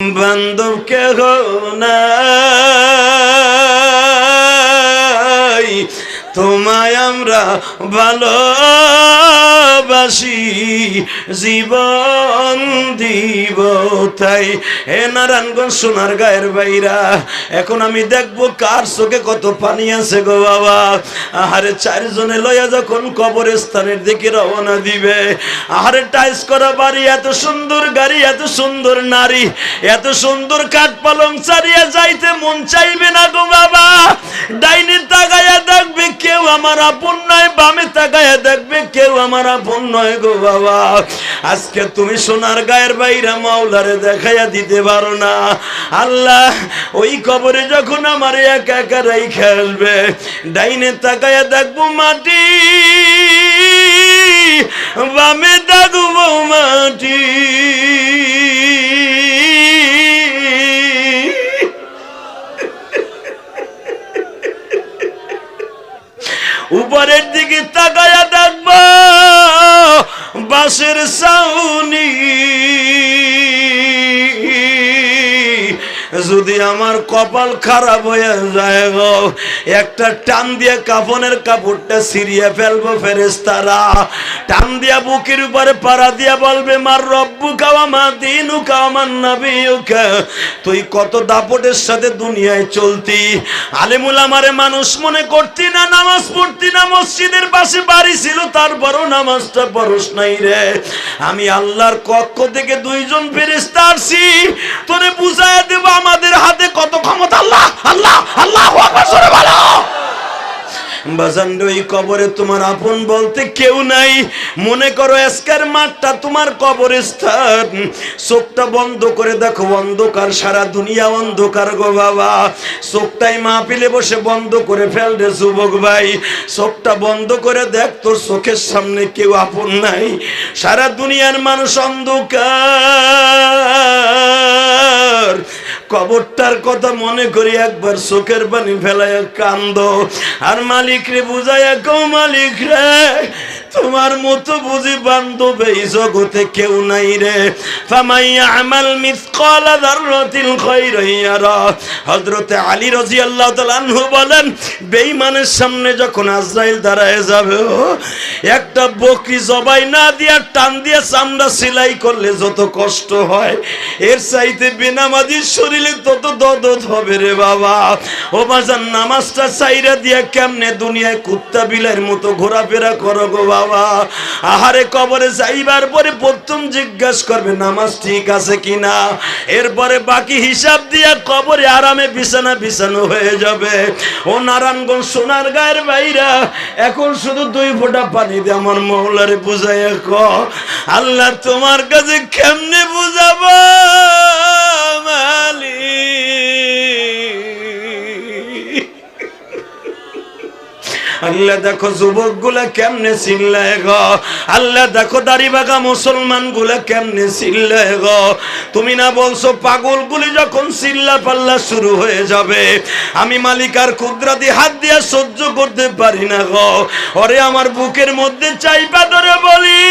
বান্ধব কেহ নাই তোমায় আমরা ভালোবাসি জীবন দিব তাই। হে নারায়ণগঞ্জ সোনার গায়ের বাইরা, এখন আমি দেখব কার চোখে কত পানি আছে গো বাবা। আহারে, চারজনে লইয়া যখন কবরস্থানের দিকে রওনা দিবে। আহারে টাইস করা বাড়ি, এত সুন্দর গাড়ি, এত সুন্দর নারী, এত সুন্দর কাঠ পালং চারিয়া যাইতে মন চাইবে না গো বাবা। ডাইনে আমার আপন নয়, বামে তাকাইয়া দেখবে কেউ আমার আপন নয় গো বাবা। আজকে তুমি সোনার গায়ের বাইরা মাওলারে দেখাইয়া দিতে পারো না। আল্লাহ, ওই কবরে যখন আমার একা একা রাই খেলবে ডাইনে তাকাইয়া দেখব মাটি। বামে দেখব মাটি। উপরের দিকে তাকায়া দেখব বাসের সাউনি যদি আমার কপাল খারাপ হয়ে যায় গো, একটা টান দিয়ে কাফনের কাপড়টা সিরিয়ে ফেলব ফেরেস্তারা টান দিয়া বুকের উপরে পাড়া দিয়া বলবে, মার রব্বু কাওয়া মা দিনু কাওয়া নবীকা তুই কত দাপটের সাথে দুনিয়ায় চলতি? আলেমুল আমারে মানুষ মনে করতি না, নামাজ পড়তি না, মসজিদের পাশে বাড়ি ছিল, তারপরও নামাজটা পড়স নাই রে। আমি আল্লাহর কক্ষ থেকে দুইজন ফেরেস্তা আসছি, তোরে বুঝায় দেব আমাদের হাতে কত ক্ষমতা। আল্লাহ আল্লাহ আল্লাহ আকবার বাজান ওই কবরে তোমার আপন বলতে কেউ নাই। মনে করো আজকের মাঠটা তোমার কবরস্থান। চোখটা বন্ধ করে দেখো, অন্ধকার, সারা দুনিয়া অন্ধকার গো বাবা। চোখটাই মাহফিলে বসে বন্ধ করে ফেল রে যুবক ভাই। চোখটা বন্ধ করে দেখ, তোর চোখের সামনে কেউ আপন নাই। সারা দুনিয়ার মানুষ অন্ধকার। কবরটার কথা মনে করি একবার চোখের পানি ফেলায় কান্দ। আর মালিক রে বুঝায় কৌ মালিক রে তোমার মতো বুঝি বান্ধব এই জগতে কেউ নাই রে। আমাল মিসকালা যাররাতিন খায়রান ইয়ারা। হযরতে আলী রাদিয়াল্লাহু তাআলা আনহু বলেন, বেঈমানের সামনে যখন আজরাইল দাঁড়ায় যাবে, একটা বকরি জবাই না দিয়া টান দিয়া চামড়া সেলাই করলে যত কষ্ট হয়, এর চাইতে বেনামাজির শরীরে তত দদত হবে রে বাবা। ও বাজান নামাজটা চাইরা দিয়া কেমনে দুনিয়ায় কুত্তা বিলাইয়ের মতো ঘোরাফেরা করো গো বাবা? আহারে কবরে যাইবার পরে প্রথম জিজ্ঞাসা করবে, নামাজ ঠিক আছে কিনা? এরপরে বাকি হিসাব দিয়া কবরে আরামে বিছানা বিছানো হয়ে যাবে। ও নারায়ণগঞ্জ সোনার গায়ের বাইরা এখন শুধু দুই ফোঁটা পানি দিয়ে আমার মহলারে বুঝাই ক। আল্লাহ তোমার কাছে কেমনে বুঝাবো মালিক? আল্লাহ দেখো যুবকগুলা কেমনে চিল্লায় গ? আল্লাহ দেখো দাড়ি বাগা মুসলমানগুলা কেমনে চিল্লায় গ? তুমি না বলছো পাগল গুলি যখন চিল্লা পাল্লা শুরু হয়ে যাবে। আমি মালিকার কুদরাতি হাত দিয়া সহ্য করতে পারি না গ। ওরে আমার বুকের মধ্যে চাইপা ধরে বলি,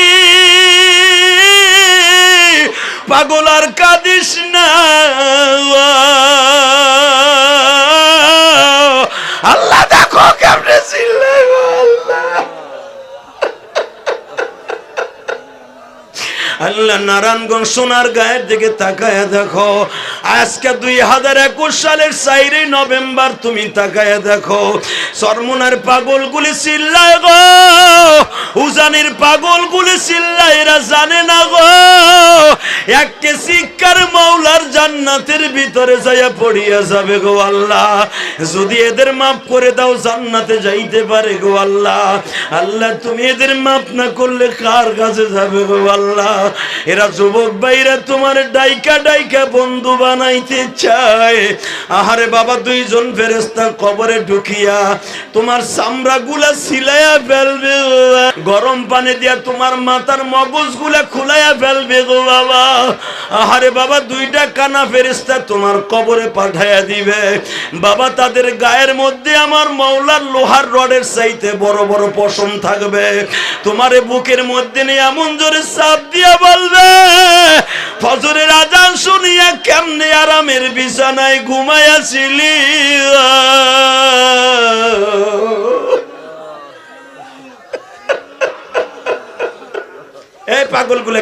পাগল আর কাঁদিস না। আল্লাহ কেমনে চিল্লাই আল্লাহ নারায়ণগঞ্জ সোনার গায়ের দিকে তাকায় দেখো। আজকে দুই হাজার একুশ সালের চাইরে নভেম্বর তুমি তাকায় দেখো। সরমুনার পাগল গুলি চিল্লায় গো। উজানির পাগল গুলি এরা জানে না গো। একটা শিক্ষার মৌলার জান্নাতের ভিতরে যাইয়া পড়িয়া যাবে গো আল্লাহ। যদি এদের মাফ করে দাও, জান্নাতে যাইতে পারে গো আল্লাহ। আল্লাহ, তুমি এদের মাফ না করলে কার কাছে যাবে গো আল্লাহ? এরা যুবক ভাইরা তোমার ডাইকা ডাইকা বন্ধু বানাইতে চায়। আহারে বাবা, দুইজন ফেরেস্তা কবরে ঢুকিয়া তোমার চামড়া গুলা সিলাইয়া ফেলবে। গরম পানি দিয়া তোমার মাথার মগজগুলা খুলাইয়া ফেলবে গো বাবা। আহারে বাবা, দুইটা কানা ফেরেস্তা তোমার কবরে পাঠাইয়া দিবে। বাবা, তাদের গায়ের মধ্যে আমার মৌলার লোহার রডের চাইতে বড় বড় পশম থাকবে। তোমার বুকের মধ্যে নিয়ে এমন জোরে চাপ দিয়া বলবে ফজরের আজান শুনিয়া কেমনে আরামের বিছানায় ঘুমাইয়াছিলি? এই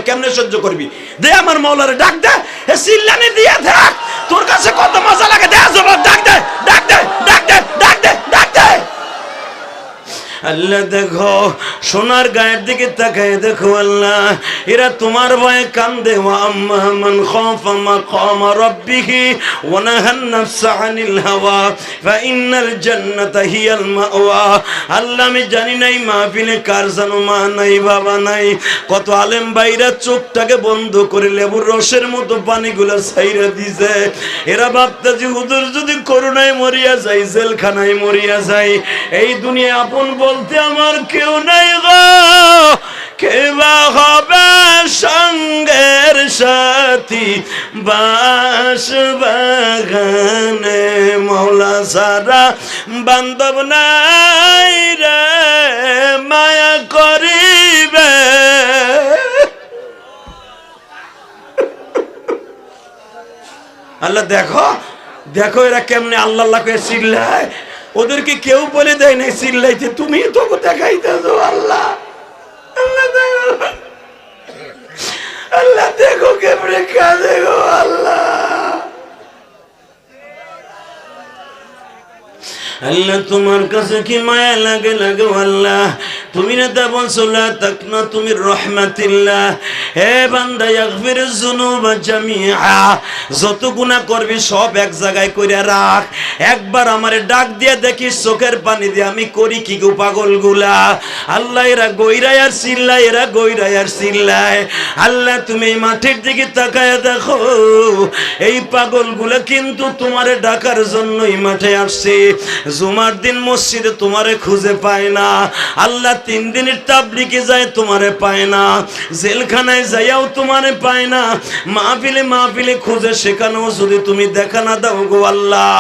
কেমনে সহ্য করবি? দে আমার মৌলারে ডাক দে। এ সিল্লানি, দিয়ে দেখ তোর কাছে কত মজা লাগে। দে জবাব ডাক দে ডাক দে ডাক দে ডাক দে ডাক দে। আল্লাহ দেখো সোনার গায়ের দিকে তাকায় দেখো আল্লাহ। এরা তোমার ভয়ে কান্দে। কত আলেম চোখটাকে বন্ধ এরা হুজুর, যদি করুণায় মরিয়া যায় জেলখানায় মরিয়া যায় এই দুনিয়া আপন বলতে আমার কেউ নাই। গো কেবা হবে সঙ্গের সাথী? বাস বাগানে মৌলা সারা বান্ধব নাই রে, মায়া করিবে। আল্লাহ দেখো দেখো এরা কেমনে আল্লাহ আল্লাহ করে চিল্লায়। ওদেরকে কেউ বলে দেয় নাই চিল্লাইতে তুমি তো দেখাইতে আল্লাহ। আল্লাহ দেখো। কেমনে গো, আল্লাহ। আল্লাহ, তোমার কাছে কি মায়া লাগে লাগে, আল্লাহ? তুমি না তা বলছো তাকনা তুমি হে বান্দা জামিআ। যত গুনাহ করবি, সব এক জায়গায় কইরা রাখ। একবার আমারে ডাক দিয়া চোখের পানি দিয়ে আমি করি কি গো পাগলগুলা? আল্লাহ, এরা গইরায় আর এরা গইরায় আর আল্লাহ, তুমি মাঠের দিকে তাকায় দেখো। এই পাগলগুলা কিন্তু তোমারে ডাকার জন্যই মাঠে আসছে। জুমার দিন মসজিদে তোমারে খুঁজে পায় না। আল্লাহ তিন দিনের তাবলিকে যায়, তোমারে পায় না। জেলখানায় যাইয়াও তোমারে পায় না। মাহফিলে মাহফিলে খুঁজে সেখানেও যদি তুমি দেখা না দাও গো আল্লাহ।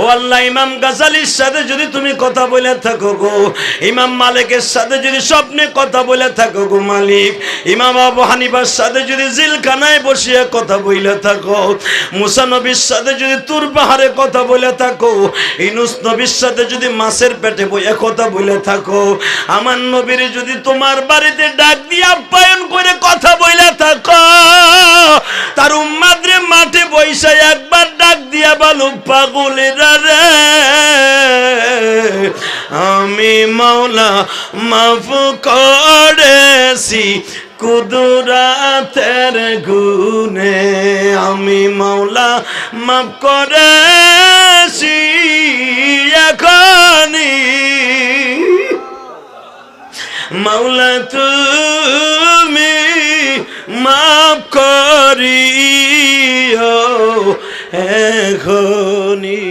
ও আল্লাহ, ইমাম গাজালির সাথে যদি তুমি কথা বলে থাকো গো। ইমাম মালিকের সাথে যদি স্বপ্নে কথা বলে থাকো গো মালিক। ইমাম আবু হানিফার সাথে যদি জিলখানায় বসিয়ে কথা বলে থাকো। মুসা নবীর সাথে যদি তুর পাহাড়ে কথা বলে থাকো। ইনুস নবীর সাথে যদি মাছের পেটে বইয়া কথা বলে থাকো। আমার নবীর যদি তোমার বাড়িতে ডাক দিয়ে আপ্যায়ন করে কথা বলে থাকো, তার উম্মাদরে মাঠে বৈশা একবার ডাক দিয়া বলো, পাগলেরা রে, আমি মাওলা মাফ করেছি, কুদরাতের গুনে আমি মাওলা মাফ করেছি। মাওলা তুমি মাফ করিও এখনই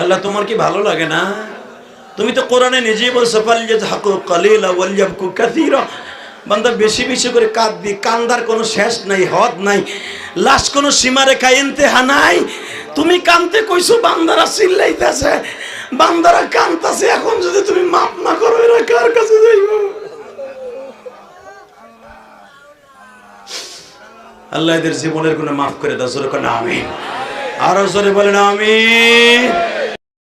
আল্লাহ, তোমার কি ভালো লাগে না? তুমি তো কোরআনে নিজেই বলছো ফালিয়াজ হাকু কালিলা ওয়ালিয়াবকু কাসীরা। বান্দা, বেশি বেশি করে কাঁদবি। কান্দার কোনো শেষ নাই, হদ নাই। লাস্ট কোনো সীমারেখা, ইন্তেহা নাই। তুমি কানতে কইছো, বান্দারা চিল্লাইতেছে, বান্দারা কানতাছে, এখন যদি তুমি মাফ না করো, এরা কার কাছে যাইব? আল্লাহ এদের জীবনের গুণে মাফ করে দাও, জোরে কোন, আমিন। আরও জোরে বলেন, আমিন।